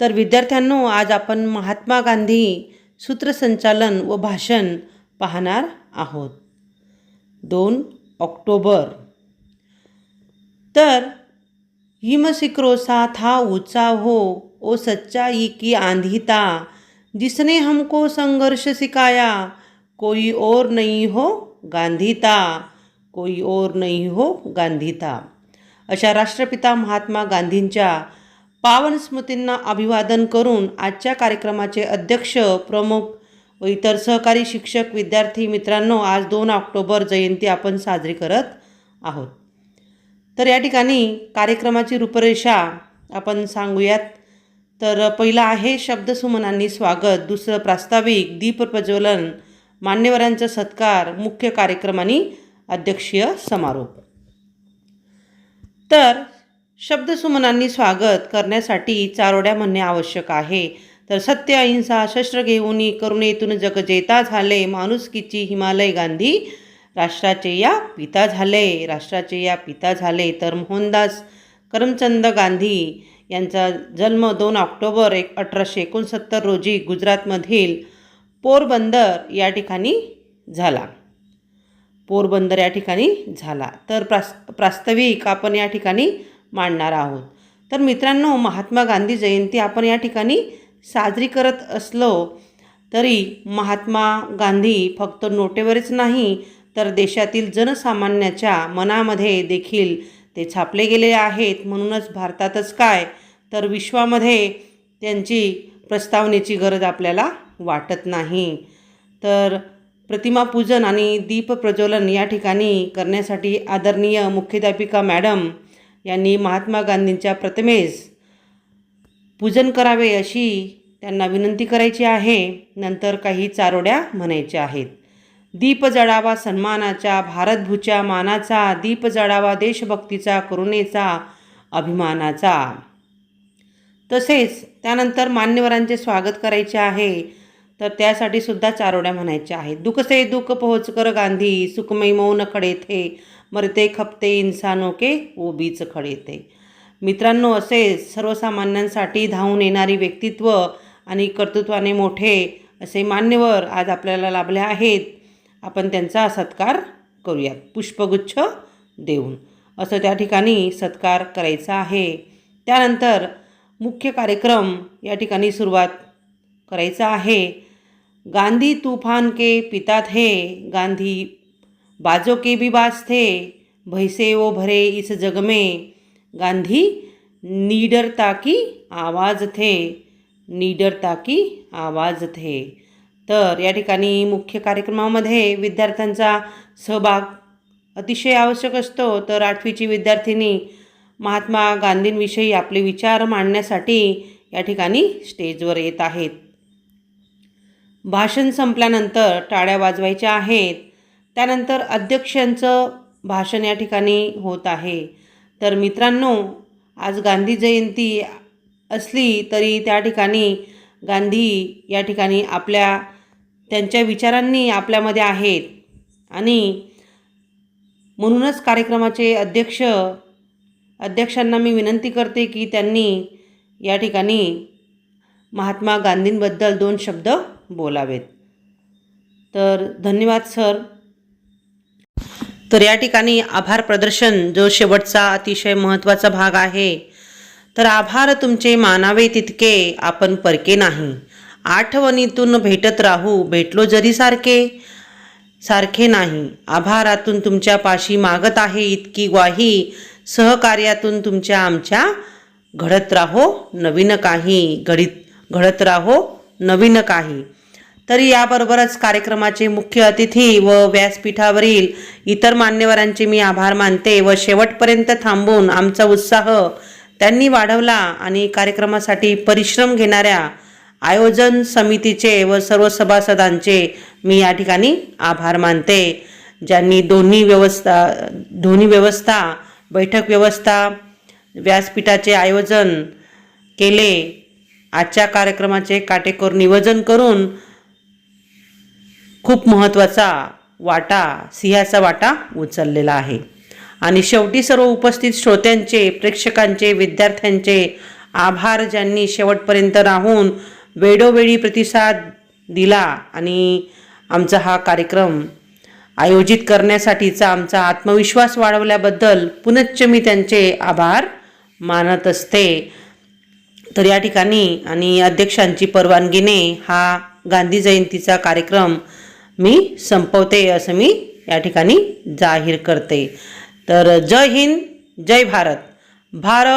तर विद्यार्थ्यांनो आज आपण महात्मा गांधी सूत्रसंचालन व भाषण पाहणार आहोत. दोन ऑक्टोबर. तर हिमसिक्रोसा था ऊंचा हो ओ सच्चाई की आंधी था जिसने हमको संघर्ष सिखाया कोई और नहीं हो गांधी था कोई और नहीं हो गांधी था अशा राष्ट्रपिता महात्मा गांधींच्या पावन स्मृतींना अभिवादन करून आजच्या कार्यक्रमाचे अध्यक्ष प्रमुख व इतर सहकारी शिक्षक विद्यार्थी मित्रांनो आज दोन ऑक्टोबर जयंती आपण साजरी करत आहोत. तर या ठिकाणी कार्यक्रमाची रूपरेषा आपण सांगूयात. तर पहिलं आहे शब्दसुमनांनी स्वागत दुसरं प्रास्ताविक दीप प्रज्वलन मान्यवरांचा सत्कार मुख्य कार्यक्रम आणि अध्यक्षीय समारोप. तर शब्दसुमनांनी स्वागत करण्यासाठी चारोड्या म्हणणे आवश्यक आहे. तर सत्य अहिंसा शस्त्र घेऊन करुणेतून जग जेता झाले. माणुसकीची हिमालय गांधी राष्ट्राचे या पिता झाले. राष्ट्राचे या पिता झाले तर मोहनदास करमचंद गांधी यांचा जन्म दोन ऑक्टोबर एक अठराशे एकोणसत्तर रोजी गुजरातमधील पोरबंदर या ठिकाणी झाला. पोरबंदर या ठिकाणी झाला. तर प्रास प्रास्ताविक आपण या ठिकाणी मांडणार आहोत. तर मित्रांनो महात्मा गांधी जयंती आपण या ठिकाणी साजरी करत असलो तरी महात्मा गांधी फक्त नोटेवरच नाही तर देशातील जनसामान्याच्या मनामध्ये देखील ते छापले गेले आहेत. म्हणूनच भारतातच काय तर विश्वामध्ये त्यांची प्रस्तावनेची गरज आपल्याला वाटत नाही. तर प्रतिमा पूजन आणि दीप प्रज्वलन या ठिकाणी करण्यासाठी आदरणीय मुख्याध्यापिका मॅडम यांनी महात्मा गांधींच्या प्रतिमेस पूजन करावे अशी त्यांना विनंती करायची आहे. नंतर काही चारोड्या म्हणायच्या आहेत. दीप जळावा सन्मानाच्या भारतभूच्या मानाचा दीप जळावा देशभक्तीचा करुणेचा अभिमानाचा. तसेच त्यानंतर मान्यवरांचे स्वागत करायचे आहे. तर त्यासाठी सुद्धा चारोड्या म्हणायच्या आहेत. दुखसे दुःख पोहोच कर गांधी सुखमय मौन खडे थे मरते खपते इन्सानो के वो खडे थे. मित्रांनो असे सर्वसामान्यांसाठी धावून येणारी व्यक्तित्व आणि कर्तृत्वाने मोठे असे मान्यवर आज आपल्याला लाभले आहेत. आपण त्यांचा सत्कार करूयात. पुष्पगुच्छ देऊन. असं त्या ठिकाणी सत्कार करायचा आहे. त्यानंतर मुख्य कार्यक्रम या ठिकाणी सुरुवात करायचा आहे. गांधी तूफान के पिता थे गांधी बाजों के भी बाज थे भैसे वो भरे इस जग में। गांधी निडरता की आवाज थे निडरता की आवाज थे। तर या ठिकाणी मुख्य कार्यक्रमामध्ये विद्यार्थ्यांचा सहभाग अतिशय आवश्यक असतो. तर आठवीची विद्यार्थिनी महात्मा गांधींविषयी आपले विचार मांडण्यासाठी या ठिकाणी स्टेजवर येत आहेत. भाषण संपल्यानंतर टाळ्या वाजवायच्या आहेत. त्यानंतर अध्यक्षांचं भाषण या ठिकाणी होत आहे. तर मित्रांनो आज गांधी जयंती असली तरी त्या ठिकाणी गांधी या ठिकाणी आपल्या त्यांच्या विचारांनी आपल्यामध्ये आहेत. आणि म्हणूनच कार्यक्रमाचे अध्यक्ष अध्यक्षांना मी विनंती करते की त्यांनी या ठिकाणी महात्मा गांधींबद्दल दोन शब्द बोलावेत. तर धन्यवाद सर. तर या ठिकाणी आभार प्रदर्शन जो शेवटचा अतिशय महत्त्वाचा भाग आहे. तर आभार तुमचे मानावे तितके आपण परके नाही. आठवणीतून भेटत राहू भेटलो जरी सारखे सारखे नाही. आभारातून तुमच्या पाशी मागत आहे इतकी ग्वाही सहकार्यातून तुमच्या आमच्या घडत राहो नवीन काही घडीत घडत राहो नवीन काही. तर याबरोबरच कार्यक्रमाचे मुख्य अतिथी व व्यासपीठावरील इतर मान्यवरांचे मी आभार मानते व शेवटपर्यंत थांबून आमचा उत्साह त्यांनी वाढवला आणि कार्यक्रमासाठी परिश्रम घेणाऱ्या आयोजन समितीचे व सर्व सभासदांचे मी या ठिकाणी आभार मानते. ज्यांनी दोन्ही व्यवस्था दोन्ही व्यवस्था बैठक व्यवस्था व्यासपीठाचे आयोजन केले आजच्या कार्यक्रमाचे काटेकोर नियोजन करून खूप महत्त्वाचा वाटा सिंहाचा वाटा उचललेला आहे. आणि शेवटी सर्व उपस्थित श्रोत्यांचे प्रेक्षकांचे विद्यार्थ्यांचे आभार ज्यांनी शेवटपर्यंत राहून वेळोवेळी प्रतिसाद दिला आणि आमचा हा कार्यक्रम आयोजित करण्यासाठीचा आमचा आत्मविश्वास वाढवल्याबद्दल पुनश्च मी त्यांचे आभार मानत असते. तर या ठिकाणी आणि अध्यक्षांची परवानगीने हा गांधी जयंतीचा कार्यक्रम मी संपवते असं मी या ठिकाणी जाहीर करते. तर जय हिंद जय भारत. भारत